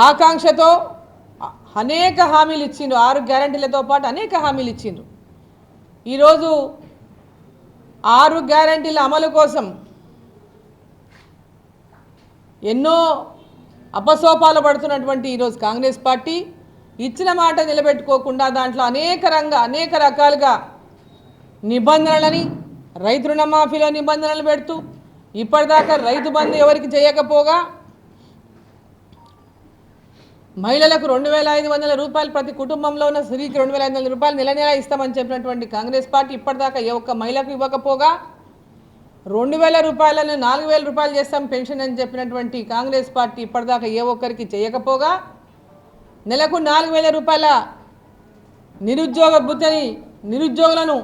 ఆకాంక్షతో అనేక హామీలు ఇచ్చిండ్రు ఆరు గ్యారంటీలతో పాటు అనేక హామీలు ఇచ్చిండ్రు ఈరోజు ఆరు గ్యారంటీల అమలు కోసం ఎన్నో అపసోపాలు పడుతున్నటువంటి ఈరోజు కాంగ్రెస్ పార్టీ ఇచ్చిన మాట నిలబెట్టుకోకుండా దాంట్లో అనేక రంగ అనేక రకాలుగా నిబంధనలని రైతు రుణమాఫీలో నిబంధనలు పెడుతూ ఇప్పటిదాకా రైతు బంధు ఎవరికి చేయకపోగా మహిళలకు రెండు వేల ఐదు వందల రూపాయలు ప్రతి కుటుంబంలో ఉన్న స్త్రీకి రెండు వేల ఐదు వందల రూపాయలు నెల నెల ఇస్తామని చెప్పినటువంటి కాంగ్రెస్ పార్టీ ఇప్పటిదాకా ఏ ఒక్క మహిళకు ఇవ్వకపోగా రెండు వేల రూపాయలను నాలుగు వేల రూపాయలు చేస్తాం పెన్షన్ అని చెప్పినటువంటి కాంగ్రెస్ పార్టీ ఇప్పటిదాకా ఏ ఒక్కరికి చేయకపోగా నెలకు నాలుగు వేల రూపాయల నిరుద్యోగ బుద్ధని నిరుద్యోగులను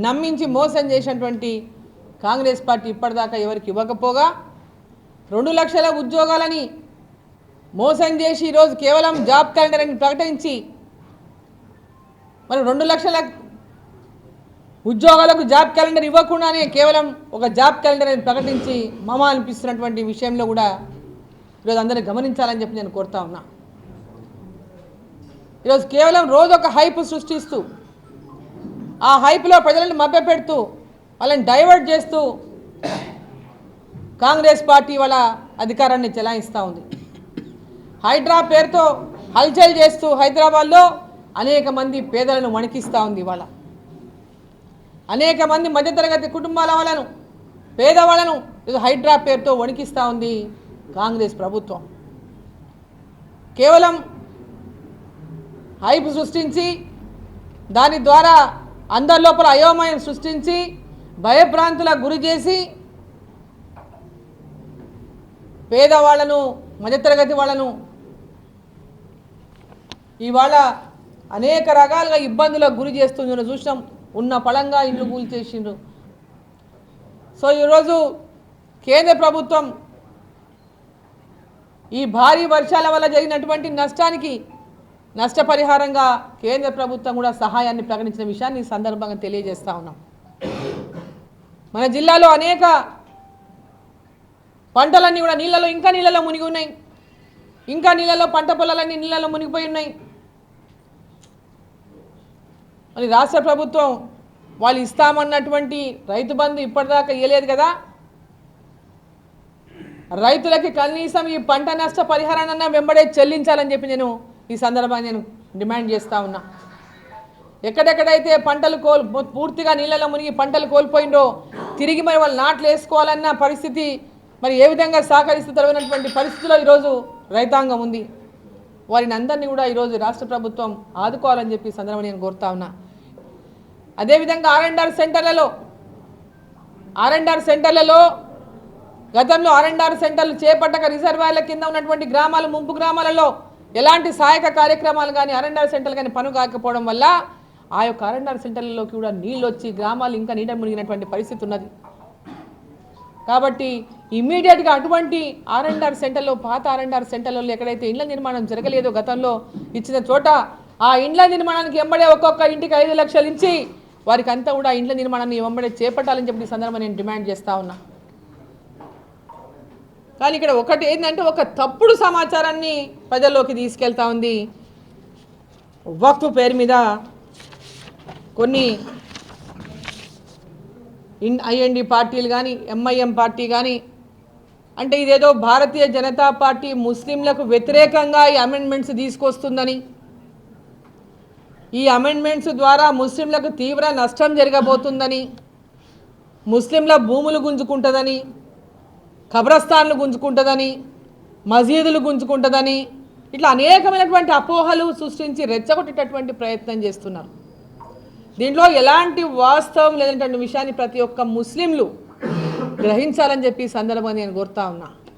నమ్మించి మోసం చేసినటువంటి కాంగ్రెస్ పార్టీ ఇప్పటిదాకా ఎవరికి ఇవ్వకపోగా రెండు లక్షల ఉద్యోగాలని మోసం చేసి ఈరోజు కేవలం జాబ్ క్యాలెండర్ అని ప్రకటించి మరి రెండు లక్షల ఉద్యోగాలకు జాబ్ క్యాలెండర్ ఇవ్వకుండానే కేవలం ఒక జాబ్ క్యాలెండర్ అని ప్రకటించి మమ అనిపిస్తున్నటువంటి విషయంలో కూడా ఈరోజు అందరూ గమనించాలని చెప్పి నేను కోరుతా ఉన్నా. ఈరోజు కేవలం రోజు ఒక హైప్ సృష్టిస్తూ ఆ హైప్లో ప్రజలను మభ్యపెడుతూ వాళ్ళని డైవర్ట్ చేస్తూ కాంగ్రెస్ పార్టీ వాళ్ళ అధికారాన్ని చెలాయిస్తూ ఉంది. హైడ్రా పేరుతో హల్చల్ చేస్తూ హైదరాబాద్లో అనేక మంది పేదలను వణికిస్తూ ఉంది ఇవాళ. అనేక మంది మధ్యతరగతి కుటుంబాల వాళ్ళను పేదవాళ్ళను ఇది హైడ్రా పేరుతో వణికిస్తూ ఉంది కాంగ్రెస్ ప్రభుత్వం. కేవలం హైప్ సృష్టించి దాని ద్వారా అందరి లోపల అయోమయం సృష్టించి భయభ్రాంతుల గురి చేసి పేదవాళ్ళను మధ్యతరగతి వాళ్ళను ఇవాళ అనేక రకాలుగా ఇబ్బందులకు గురి చేస్తుంది చూసినాం. ఉన్న పళంగా ఇల్లు కూల్చేసిండ్రు. సో ఈరోజు కేంద్ర ప్రభుత్వం ఈ భారీ వర్షాల వల్ల జరిగినటువంటి నష్టానికి నష్టపరిహారంగా కేంద్ర ప్రభుత్వం కూడా సహాయాన్ని ప్రకటించిన విషయాన్ని ఈ సందర్భంగా తెలియజేస్తూ ఉన్నాం. మన జిల్లాలో అనేక పంటలన్నీ కూడా నీళ్ళలో ఇంకా నీళ్ళలో మునిగి ఉన్నాయి. ఇంకా నీళ్ళలో పంట పొలాలన్నీ నీళ్ళలో మునిగిపోయి ఉన్నాయి. మరి రాష్ట్ర ప్రభుత్వం వాళ్ళు ఇస్తామన్నటువంటి రైతు బంధు ఇప్పటిదాకా ఇవ్వలేదు కదా? రైతులకి కనీసం ఈ పంట నష్ట పరిహారాన్ని వెంబడే చెల్లించాలని చెప్పి నేను ఈ సందర్భంగా నేను డిమాండ్ చేస్తా ఉన్నా. ఎక్కడెక్కడైతే పంటలు కోల్ పూర్తిగా నీళ్ళలో మునిగి పంటలు కోల్పోయిందో తిరిగి మరి వాళ్ళు నాట్లు వేసుకోవాలన్న పరిస్థితి మరి ఏ విధంగా సహకరిస్తూ పరిస్థితిలో ఈరోజు రైతాంగం ఉంది. వారిని అందరినీ కూడా ఈరోజు రాష్ట్ర ప్రభుత్వం ఆదుకోవాలని చెప్పి ఈ సందర్భంగా నేను కోరుతా ఉన్నా. అదేవిధంగా ఆర్ అండ్ ఆర్ సెంటర్లలో ఆర్ అండ్ ఆర్ సెంటర్లలో గతంలో ఆర్ అండ్ ఆర్ సెంటర్లు చేపట్టక రిజర్వాయర్ల కింద ఉన్నటువంటి గ్రామాలు ముంపు గ్రామాలలో ఎలాంటి సహాయక కార్యక్రమాలు కానీ ఆర్ అండ్ ఆర్ సెంటర్లు కానీ పను కాకపోవడం వల్ల ఆ యొక్క ఆర్ అండ్ ఆర్ సెంటర్లలోకి కూడా నీళ్ళు వచ్చి గ్రామాలు ఇంకా నీట మునిగినటువంటి పరిస్థితి ఉన్నది. కాబట్టి ఇమ్మీడియట్గా అటువంటి ఆర్ అండ్ ఆర్ సెంటర్లో పాత ఆర్ అండ్ ఆర్ సెంటర్లలో ఎక్కడైతే ఇండ్ల నిర్మాణం జరగలేదో గతంలో ఇచ్చిన చోట ఆ ఇండ్ల నిర్మాణానికి వెంబడే ఒక్కొక్క ఇంటికి ఐదు లక్షలు ఇచ్చి వారికి అంతా కూడా ఇంట్లో నిర్మాణాన్ని వెంబడి చేపట్టాలని చెప్పి ఈ సందర్భంగా నేను డిమాండ్ చేస్తా ఉన్నా. కానీ ఇక్కడ ఒకటి ఏంటంటే ఒక తప్పుడు సమాచారాన్ని ప్రజల్లోకి తీసుకెళ్తా ఉంది. వక్ఫ్ పేరు మీద కొన్ని ఇన్ ఐఎన్డి పార్టీలు కానీ ఎంఐఎం పార్టీ కానీ అంటే ఇదేదో భారతీయ జనతా పార్టీ ముస్లింలకు వ్యతిరేకంగా ఈ అమెండ్మెంట్స్ తీసుకొస్తుందని ఈ అమెండ్మెంట్స్ ద్వారా ముస్లింలకు తీవ్ర నష్టం జరగబోతుందని ముస్లింల భూములు గుంజుకుంటుందని కబ్రస్థాన్లు గుంజుకుంటుందని మసీదులు గుంజుకుంటుందని ఇట్లా అనేకమైనటువంటి అపోహలు సృష్టించి రెచ్చగొట్టేటటువంటి ప్రయత్నం చేస్తున్నారు. దీంట్లో ఎలాంటి వాస్తవం లేదంటే విషయాన్ని ప్రతి ఒక్క ముస్లింలు గ్రహించాలని చెప్పి సందర్భంగా నేను కోరుతా ఉన్నా.